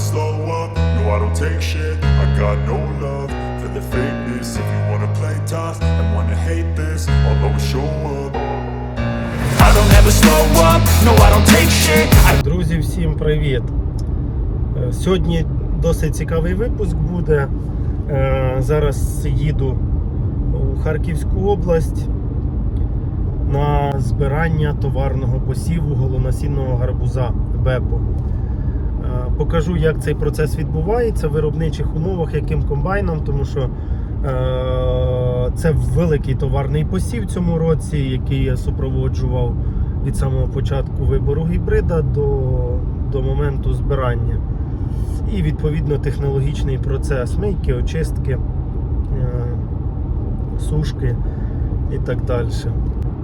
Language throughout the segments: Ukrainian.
slow up, no I don't take shit I got no love for the fakeness If you wanna play tough and wanna hate this I'll always show up I don't ever slow up, no I don't take shit Друзі, всім привіт! Е, Сьогодні досить цікавий випуск буде. Е, Зараз їду у Харківську область на збирання товарного посіву голонасінного гарбуза Бепо. Покажу, як цей процес відбувається в виробничих умовах, яким комбайном, тому що е, це великий товарний посів цьому році, який я супроводжував від самого початку вибору гібрида до, до моменту збирання. І відповідно технологічний процес мийки, очистки, е, сушки і так далі.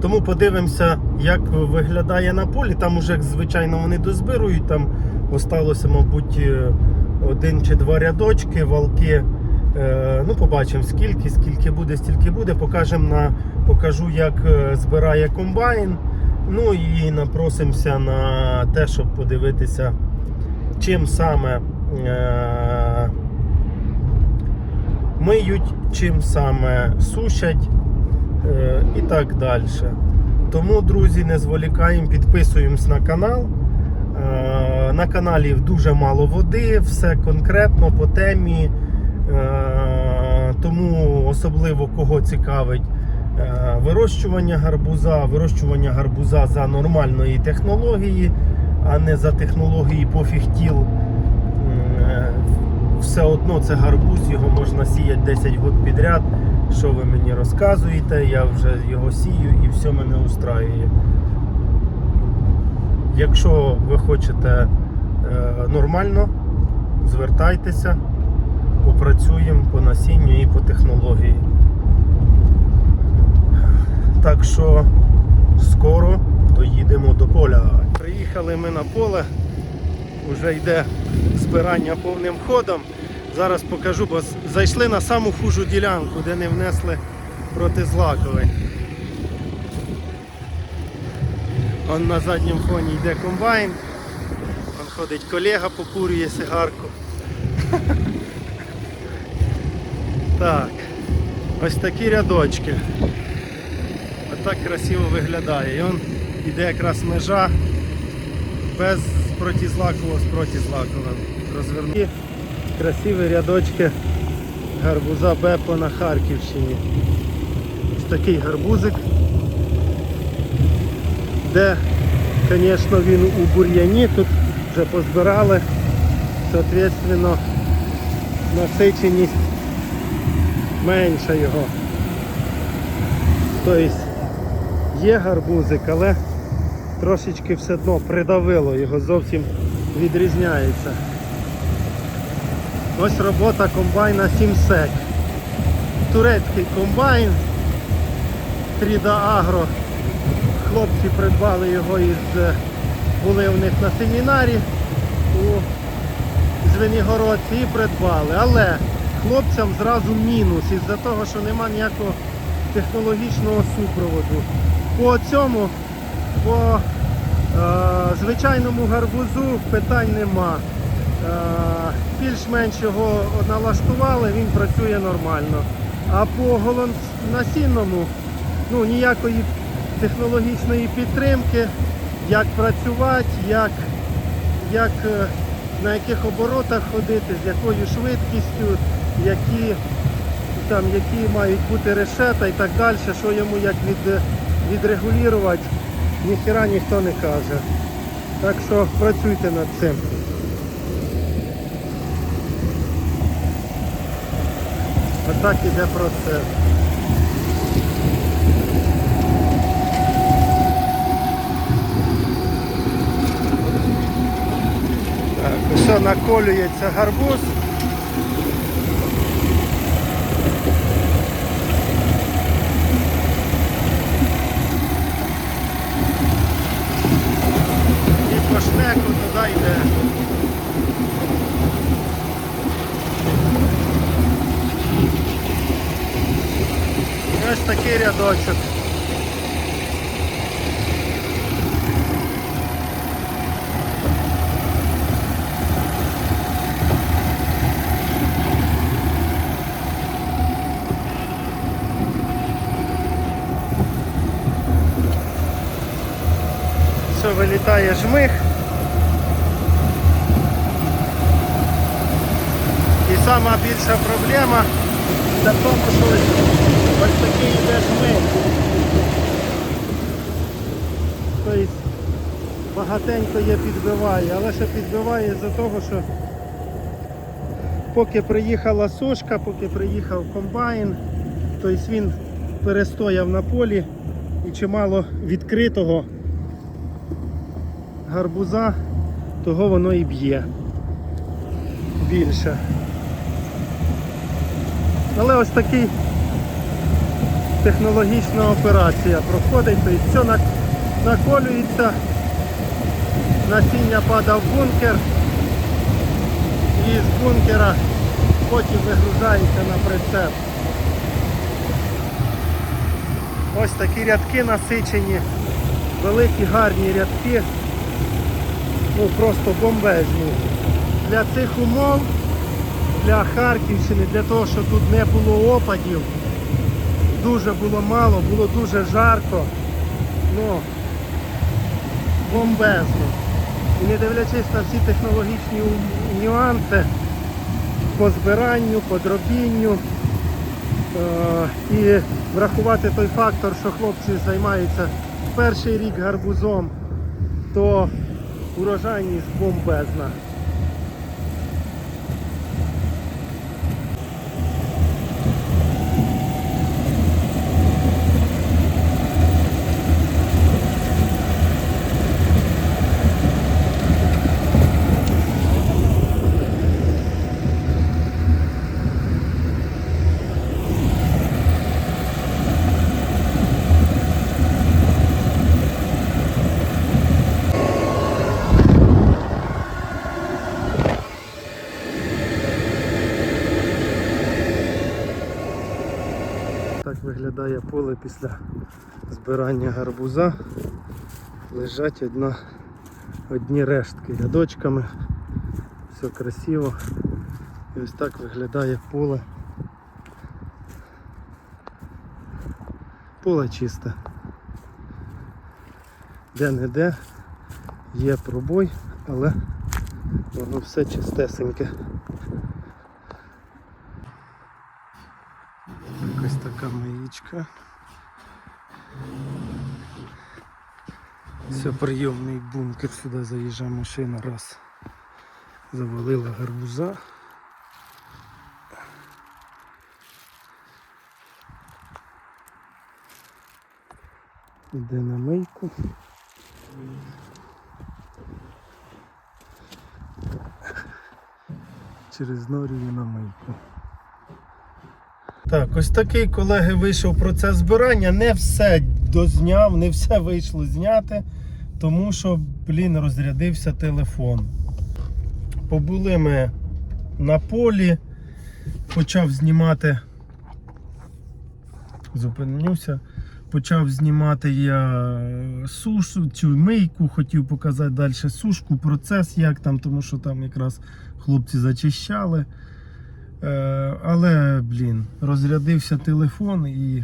Тому подивимося, як виглядає на полі. Там уже, звичайно, вони дозбирують. Там осталося, мабуть, е, один чи два рядочки, валки. Е, Ну, побачимо скільки, скільки буде, стільки буде. Покажемо на, покажу, як е, збирає комбайн. Ну і напросимося на те, щоб подивитися, чим саме е- миють, чим саме сушать е- і так далі. Тому, друзі, не зволікаємо, підписуємось на канал. Е, На каналі дуже мало води, все конкретно по темі. Е, Тому особливо кого цікавить е, вирощування гарбуза, вирощування гарбуза за нормальної технології, а не за технології пофігтіл. Все одно це гарбуз, його можна сіяти 10 років підряд. Що ви мені розказуєте? Я вже його сію і все мене устраює. Якщо ви хочете е, нормально, звертайтеся, попрацюємо по насінню і по технології. Так що скоро доїдемо до поля. Приїхали ми на поле, вже йде збирання повним ходом. Зараз покажу, бо зайшли на саму хужу ділянку, де не внесли протизлаковий. Он на задньому фоні йде комбайн. Он ходить колега, покурює сигарку. Так, ось такі рядочки. Отак красиво виглядає. І он іде якраз межа без протизлакового з протизлаковим. Розверну. Красиві рядочки гарбуза Бепо на Харківщині. Ось такий гарбузик де, звісно, він у бур'яні, тут вже позбирали, соответственно, насиченість менша його. Тобто є гарбузик, але трошечки все одно придавило, його зовсім відрізняється. Ось робота комбайна Сімсек. Турецький комбайн 3D Agro хлопці придбали його із е, були у них на семінарі у Звенігородці і придбали. Але хлопцям зразу мінус із-за того, що нема ніякого технологічного супроводу. По цьому, по е, звичайному гарбузу питань нема. Е, більш-менш його налаштували, він працює нормально. А по голонасінному ну, ніякої технологічної підтримки, як працювати, як, як, е, на яких оборотах ходити, з якою швидкістю, які, там, які мають бути решета і так далі, що йому як від, відрегулювати, ніхіра ніхто не каже. Так що працюйте над цим. Отак іде процес. Все наколюється гарбуз. І по шнеку туди йде. Ось такий рядочок. Вилітає жмих. І сама більша проблема це в тому, що ось, такий йде жмих. Тобто багатенько є підбиває, але ще підбиває з-за того, що поки приїхала сушка, поки приїхав комбайн, тобто він перестояв на полі і чимало відкритого гарбуза, того воно і б'є більше. Але ось такий технологічна операція проходить, тобто все наколюється, насіння падає в бункер і з бункера потім вигружається на прицеп. Ось такі рядки насичені, великі гарні рядки, ну просто бомбезні. Для цих умов, для Харківщини, для того, що тут не було опадів, дуже було мало, було дуже жарко. Ну, бомбезно. І не дивлячись на всі технологічні нюанси по збиранню, по дробінню. Е, І врахувати той фактор, що хлопці займаються перший рік гарбузом, то урожайність бомбезна. Так виглядає поле після збирання гарбуза. Лежать одна, одні рештки рядочками. Все красиво. І ось так виглядає поле. Поле чисте. Де-не-де є пробой, але воно все чистесеньке. Якась така маїчка. Все, прийомний бункер, сюди заїжджає машина, раз. Завалила гарбуза. Іде на мийку. Через норію на мийку. Так, ось такий, колеги, вийшов процес збирання. Не все дозняв, не все вийшло зняти, тому що, блін, розрядився телефон. Побули ми на полі, почав знімати. Зупинився. Почав знімати я сушу, цю мийку, хотів показати далі сушку, процес, як там, тому що там якраз хлопці зачищали. Е, але, блін, розрядився телефон і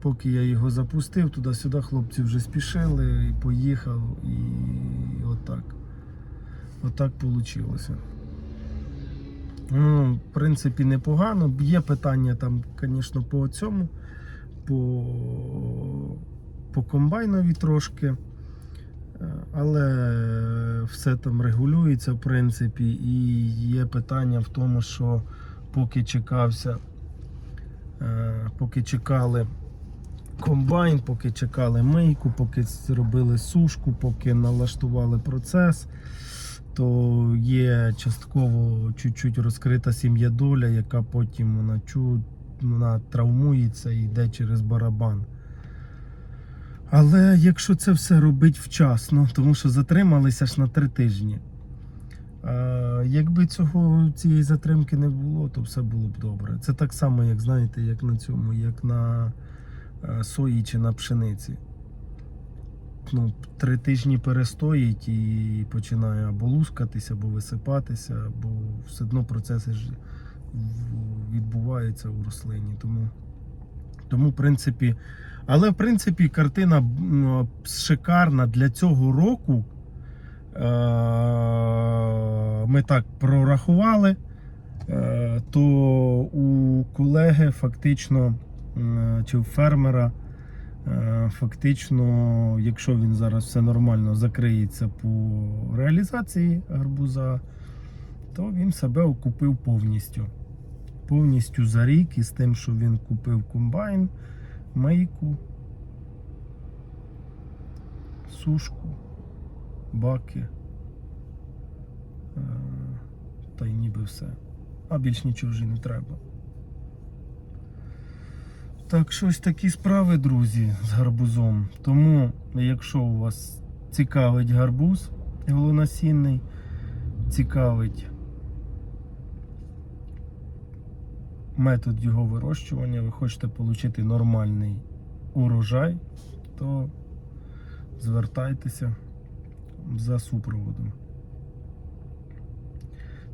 поки я його запустив, туди-сюди хлопці вже спішили і поїхав. І отак. Отак вийшло. Ну, в принципі, непогано. Є питання там, звісно, по цьому, по, по комбайнові трошки. Е, Але все там регулюється, в принципі, і є питання в тому, що поки чекався, е, поки чекали комбайн, поки чекали мийку, поки зробили сушку, поки налаштували процес, то є частково чуть-чуть розкрита сім'я доля, яка потім вона, чу, вона травмується і йде через барабан. Але якщо це все робить вчасно, тому що затрималися ж на три тижні. А, якби цього, цієї затримки не було, то все було б добре. Це так само, як знаєте, як на цьому, як на е, сої чи на пшениці. Ну, три тижні перестоїть і починає або лускатися, або висипатися, бо все одно процеси ж відбуваються у рослині. Тому Тому, в принципі, але в принципі картина шикарна для цього року. Е, Ми так прорахували, е, то у колеги фактично чи у фермера. е, Фактично, якщо він зараз все нормально закриється по реалізації гарбуза, то він себе окупив повністю. Повністю за рік із тим, що він купив комбайн, мийку, сушку, баки. Е, Та й ніби все. А більш нічого вже не треба. Так, щось такі справи, друзі, з гарбузом. Тому, якщо у вас цікавить гарбуз голонасінний, цікавить метод його вирощування, ви хочете отримати нормальний урожай, то звертайтеся за супроводом.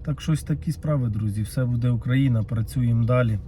Так, щось такі справи, друзі. Все буде Україна. Працюємо далі.